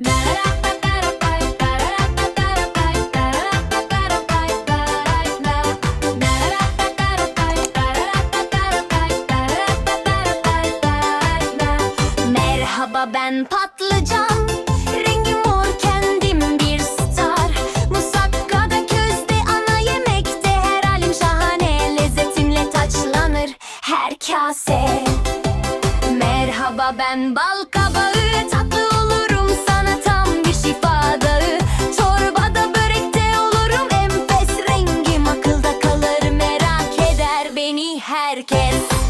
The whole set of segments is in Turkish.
Merhaba ben patlıcan Rengim mor kendim bir star. Musakkada közde ana yemekte Her halim şahane lezzetimle taçlanır her kase. Merhaba ben bal herkes.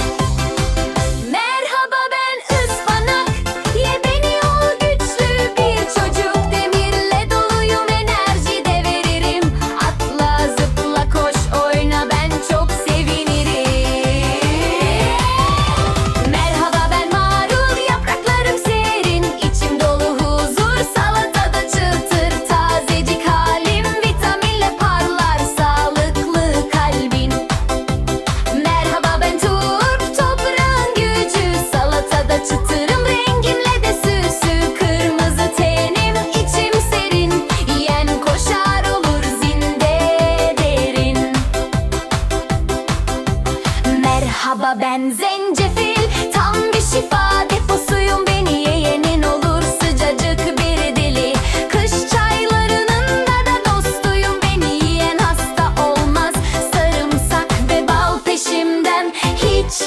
Sehaba ben zencefil. Tam bir şifa deposuyum. Beni yeğenin olur sıcacık bir dili. Kış çaylarının da dostuyum. Beni yiyen hasta olmaz. Sarımsak ve bal peşimden Hiç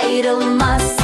ayrılmaz.